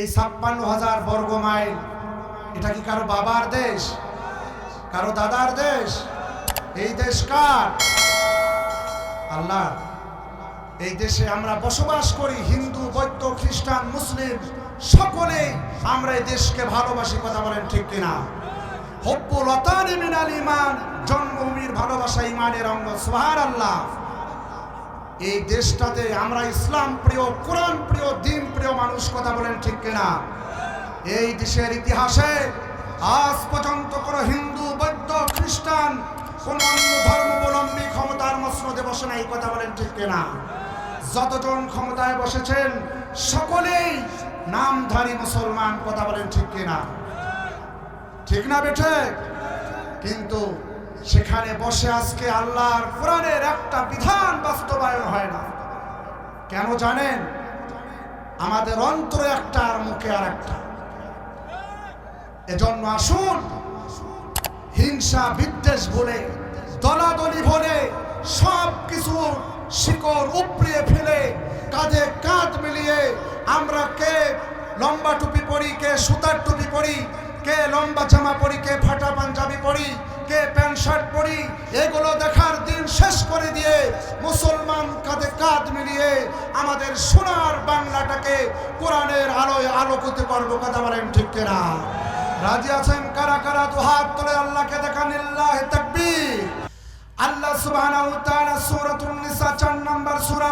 এই ছাপ্পান্ন হাজার বর্গ মাইল, এটা কি কারও বাবার দেশ? কারও দাদার দেশ? এই দেশ কার? আল্লাহ, এই দেশে আমরা বসবাস করি, হিন্দু, বৌদ্ধ, খ্রিস্টান, মুসলিম সকলে আমরা এই দেশকে ভালোবাসি, কথা বলেন ঠিক কিনা? হব্বুল অতানি মিনাল ইমান, জন্মভূমির ভালোবাসা, ইমানের অঙ্গ সোহার আল্লাহ এই দেশটাতে আমরা ইসলাম প্রিয়, কোরআন প্রিয়, দিন প্রিয় মানুষ কথা বলেন ঠিক কিনা? এই দেশের ইতিহাসে আজ পর্যন্ত কোনো হিন্দু, বৌদ্ধ, খ্রিস্টান কোন অন্য ধর্মাবলম্বী ক্ষমতার মসনদে বসে নাই কথা বলেন ঠিক কিনা? যতজন ক্ষমতায় বসেছেন, সকলেই নামধারী মুসলমান, কথা বলেন ঠিক কিনা? ঠিক না বেঠে? কিন্তু সেখানে বসে আজকে আল্লাহর কোরআনের একটা বিধান না কেন জানেন? আমাদের অন্তরে একটা আর মুখে আর একটা। এজন্য আসুন, হিংসা, বিদ্বেষ বলে, দলাদলি বলে সব কিছু শিকড় উপড়িয়ে ফেলে, কাঁধে কাঁধ মিলিয়ে আমরা কে লম্বা টুপি পরি, কে সুতার টুপি পরি, কে লম্বা জামা পরি, কে ফাটা পাঞ্জাবি পরি কে প্যান্ট, শার্ট পরি, এগুলো দেখার দিন শেষ করে দিয়ে মুসলমান কাঁধে কাঁধ মিলিয়ে আমাদের সোনার বাংলাটাকে কোরআনের আলোয় আলোকিত করব, কথা বলেন ঠিক কিনা? রাজি আছেন কারা কারা? দু হাত তুলে আল্লাহকে দেখান আল্লাহ সুবহানাহু তাআলা সূরাতুন নিসা 4 নম্বর সূরা।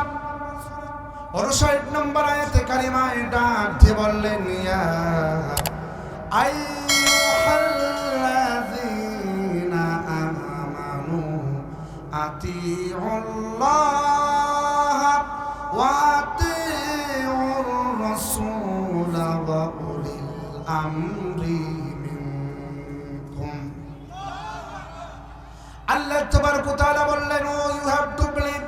59 নম্বর আয়াতে কারিমায় ডাক দিয়ে বললেন, ইয়া আইয়ুহাল্লাযীনা ওয়া আতিউর রাসূল ওয়া উলিল আমরি মিনকুম আল্লাহ তাবারক তাআলা বললেন ইউ হ্যাভ টু বিলিভ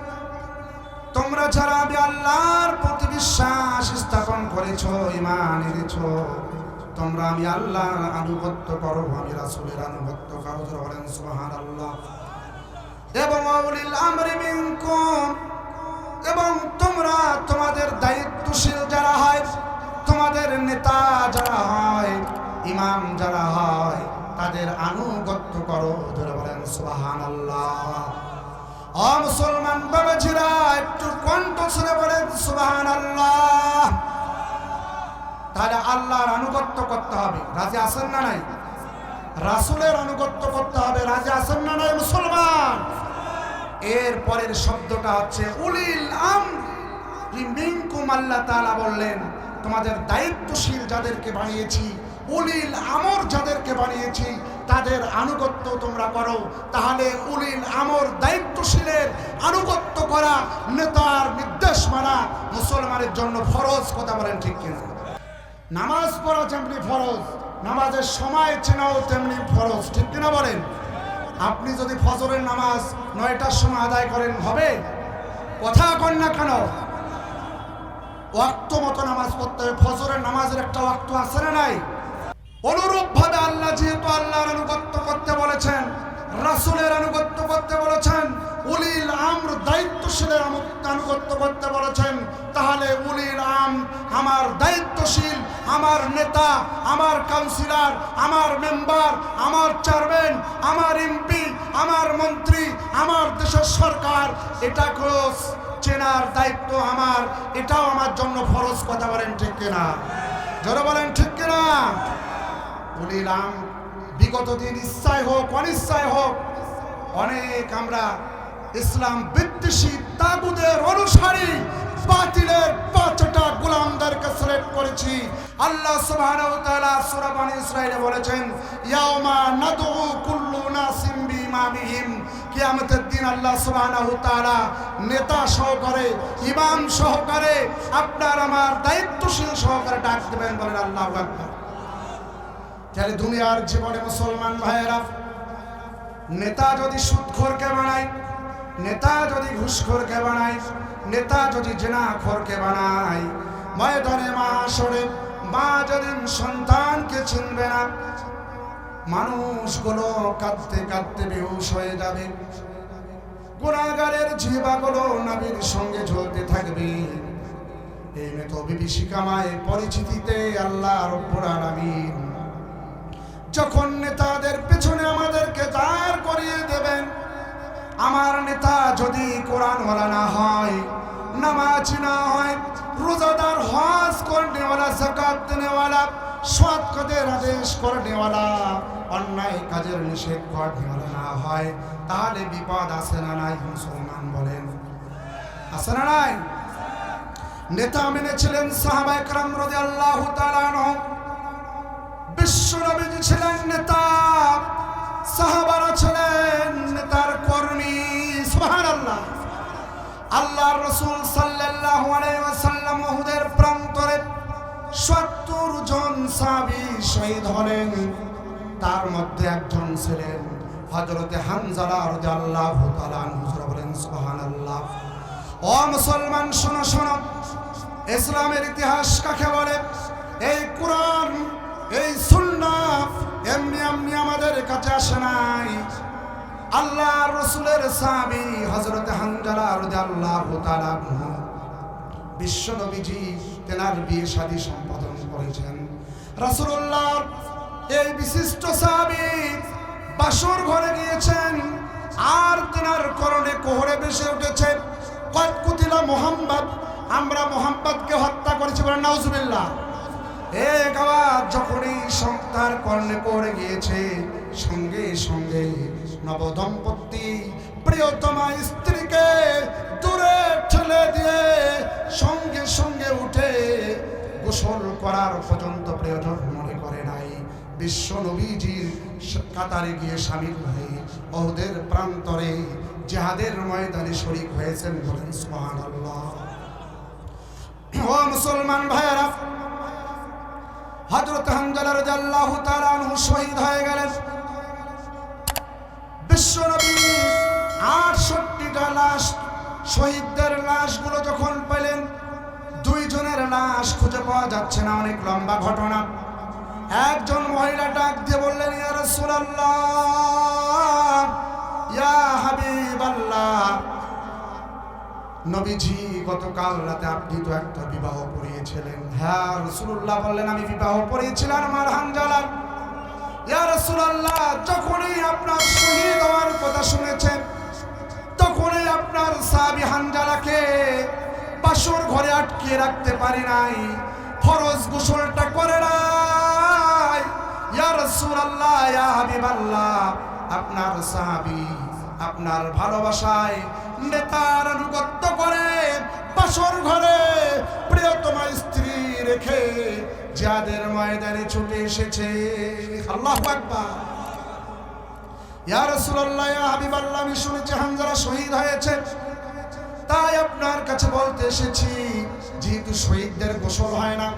তোমরা যারা আমি আল্লাহর প্রতি বিশ্বাস স্থাপন করেছ, ঈমান এনেছো, তোমরা আমি আল্লাহর আনুগত্য করো, আমি রাসূলের আনুগত্য করো। বলেন, সুবহানাল্লাহ। এবং আউলিল আমরি মিনকুম, এবং তোমরা তোমাদের দায়িত্বশীল যারা হয়, তোমাদের নেতা যারা হয়, ইমাম যারা হয়, তাদের আনুগত্য করো ধরে বলেন সুবহানাল্লাহ। ও মুসলমান বাবাজিরা, একটু কণ্ঠ শুনে বলেন সুবহানাল্লাহ। তাহলে আল্লাহর আনুগত্য করতে হবে। রাজি আছেন না নাই? রাসূলের আনুগত্য করতে হবে। রাজি আছেন না নাই মুসলমান? এর পরের শব্দটা হচ্ছে উলিল আম মিনকুম আল্লাহ তাআলা বললেন, তোমাদের দায়িত্বশীল যাদেরকে বানিয়েছি, উলিল আমর যাদেরকে বানিয়েছি, তাদের আনুগত্য তোমরা করো। তাহলে উলিল আমর দায়িত্বশীলের আনুগত্য করা, নেতার নির্দেশ মানা, মুসলমানের জন্য ফরজ কথা বলেন ঠিক কিনা? নামাজ পড়া যেমনি ফরজ, নামাজের সময় চেনাও তেমনি ফরজ, ঠিক কিনা বলেন? আপনি যদি ফজরের নামাজ নয়টার সময় আদায় করেন, হবে? কথা কন না কেন? ওয়াক্ত মতো নামাজ পড়তে হবে। ফজরের নামাজের একটা ওয়াক্ত আছে না নাই? অনুরূপ ভাবে আল্লাহ যেহেতু আল্লাহর আনুগত্য করতে বলেছেন, রাসুলের আনুগত্য করতে বলেছেন, উলিল আমু- আনুগত্য করতে বলেছেন, তাহলে উলিল আম, আমার দায়িত্বশীল, আমার নেতা, আমার কাউন্সিলর, আমার মেম্বার, আমার চেয়ারম্যান, আমার এমপি, আমার মন্ত্রী, আমার দেশের সরকার, এটা এটাকেও চেনার দায়িত্ব আমার, এটাও আমার জন্য ফরজ কথা বলেন ঠিক কিনা? যারা বলেন ঠিক কিনা? বলিলাম বিগত দিন ইচ্ছায় হোক, অনিচ্ছায় হোক, অনেক আমরা ইসলাম বিদ্বেষী তাগুদের অনুসারী বাতিলের পাঁচটা গোলামদেরকে সিলেক্ট করেছি। আল্লাহ সুবহানাহু ওয়া তাআলা সূরা বনী ইসরাঈলে বলেছেন, ইয়াউমা নাদউ কুল্লু নাসিম বিইমামিহিম। কিয়ামতের দিন আল্লাহ সুবহানাহু তাআলা নেতা সহকারে, ইমাম সহকারে, আপনার আমার দায়িত্বশীল সহকারে ডাক দেবেন বলেন আল্লাহু আকবার। তাহলে দুনিয়ার জীবনে মুসলমান ভাইয়েরা, নেতা যদি সুদখোরকে বানায় নেতা যদি ঘুষখোরকে বানায়, নেতা যদি জেনাখোরকে বানায়, ময়দানে মা আসরে, মা যেদিন সন্তানকে চিনবে না, মানুষগুলো কাঁদতে কাঁদতে বেহুশ হয়ে যাবে। গুণাগারের জিবাগুলো নবীর সঙ্গে ঝলতে থাকবে। এই মেতো বিভীষিকামায় পরিচিতিতে আল্লাহ রব্বুল আলামিন যখন নেতাদের পেছনে আমাদেরকে দাঁড় করিয়ে দেবেন আমার নেতা যদি কোরআন কোরআনওয়ালা না হয়, নামাজ না হয়, রোজাদার হজ করনেওয়ালা জাকাত দেনেওয়ালা সৎ কাজের আদেশ করনেওয়ালা, অন্যায় কাজের নিষেধ করনেওয়ালা না হয়, তাহলে বিপদ আসে না নাই মুসলমান বলেন। আসে না নাই? নেতা মেনেছিলেন সাহাবা একরাম রাদিয়াল্লাহু তাআলা বিশ্ব নবীজি ছিলেন নেতা। সাহাবারা ছিলেন নেতার কর্মী, সুবহানাল্লাহ। আল্লাহ রাসূল সাল্লাল্লাহু আলাইহি ওয়াসাল্লাম উহুদের প্রান্তরে 70 জন সাহাবী শহীদ হলেন। তার মধ্যে একজন ছিলেন আনহু। বলেন, সুবহানাল্লাহ। ও মুসলমান, শোনো শোনো। ইসলামের ইতিহাস কাকে বলে? এই কোরআন এই সুন্নাহ এমনি এমনি আমাদের কাছে আসে নাই। আল্লাহ রসুলের সাহাবী হজরত হানজালা আনহু বিশ্ব নবীজি তেনার বিয়ে শাদী সম্পাদন করেছেন। রাসূলুল্লাহ এই বিশিষ্ট সাহাবী বাসর ঘরে গিয়েছেন, আর তেনার করণে কোহরে বেশে উঠেছে। কয়েক কুতিলা মোহাম্মদ, আমরা মোহাম্মদকে হত্যা করেছি বলে নাউজুবিল্লাহ। এক যখনই সন্তার কর্ণে পড়ে গিয়েছে, সঙ্গে সঙ্গে নবদম্পতি প্রিয়তমা স্ত্রীকে দূরে ঠেলে দিয়ে সঙ্গে সঙ্গে উঠে গোসল করার পর্যন্ত প্রয়োজন মনে করে নাই। বিশ্ব নবীজির কাতারে গিয়ে সামিল হয়ে ওদের প্রান্তরে জেহাদের ময়দানে শরিক হয়েছেন বলেন ও মুসলমান ভাইয়েরা হযরত হামজালা রাদিয়াল্লাহু তাআলা আনহু শহীদ গেলেন। বিশ্বনবী 68টা লাশ লাশ খুঁজে পাওয়া যাচ্ছে না, অনেক লম্বা ঘটনা। একজন মহিলা ডাক দিয়ে বললেন ইয়ার রাসূলুল্লাহ। নবীজি, গতকাল রাতে আপনি তো একটা বিবাহ পড়িয়েছিলেন। হ্যাঁ রসুল্লাহ বললেন, আমি বিবাহ পড়িয়েছিলাম, আমার হানজালার ইয়া রসুল্লাহ যখনই আপনার শহীদ হওয়ার কথা শুনেছেন, তখনই আপনার সাবি হানজালাকে বাসর ঘরে আটকে রাখতে পারি নাই, ফরজ গোসলটা করে নাই। ইয়া রসুল্লাহ ইয়া হাবিবাল্লাহ, আপনার সাহাবি আপনার ভালোবাসায় নেতার যাদের ময়দানে ছুটে এসেছে। আল্লাহ ইয়া রাসূলুল্লাহ আমি শহীদ হয়েছে। তাই আপনার কাছে বলতে এসেছি, যেহেতু শহীদদের গোসল হয় না,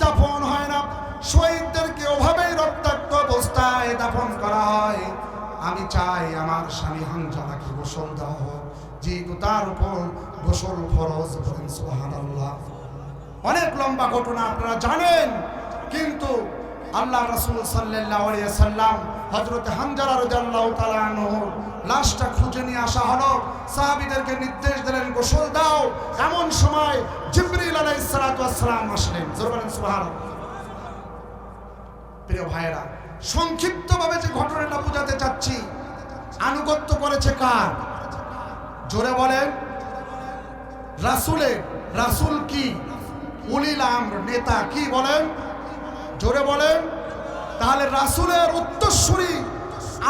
দাফন হয় না, শহীদদেরকে রক্তাক্ত অবস্থায় দাফন করা হয়। আমি চাই আমার স্বামী হামজালাকে গোসল দেওয়া হোক, যেহেতু তার উপর গোসল ফরজ সুবহানাল্লাহ। অনেক লম্বা ঘটনা আপনারা জানেন, কিন্তু আল্লাহ রাসূল সাল্লাম তাআলা লাশটা খুঁজে নিয়ে আসা হলো। সাহাবীদেরকে নির্দেশ দিলেন, গোসল দাও। এমন সময় জিবরিল আলাইহিস সালাতু আসলেন। প্রিয় ভাইয়েরা, সংক্ষিপ্তভাবে যে ঘটনাটা বোঝাতে চাচ্ছি, আনুগত্য করেছে কার? জোরে বলেন, রাসুলের। রাসুল কি? উলিল নেতা কি বলেন? জোরে বলেন। তাহলে রাসুলের উত্তরসূরি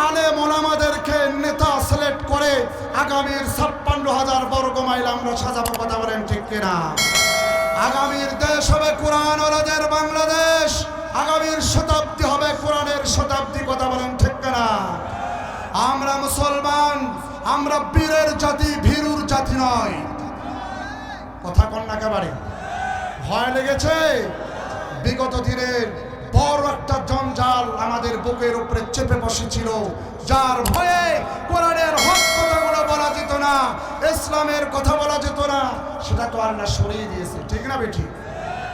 আলে মোলামাদেরকে নেতা সিলেক্ট করে আগামীর ছাপ্পান্ন হাজার বর্গ মাইল আমরা সাজাবো, কথা বলেন ঠিক কিনা? আগামীর দেশ হবে কোরআন ওলাদের বাংলাদেশ। আগামীর শতাব্দী হবে কোরআনের শতাব্দী, কথা বলেন ঠিক কিনা? আমরা মুসলমান, আমরা বীরের জাতি, ভীরুর জাতি নয় কথা কন না একেবারে ভয় লেগেছে। বিগত দিনের বড় একটা জঞ্জাল আমাদের বুকের উপরে চেপে বসেছিল, যার ভয়ে কোরআনের হক কথাগুলো বলা যেত না, ইসলামের কথা বলা যেত না, সেটা তো আল্লাহ সরিয়ে দিয়েছে, ঠিক না বেঠিক?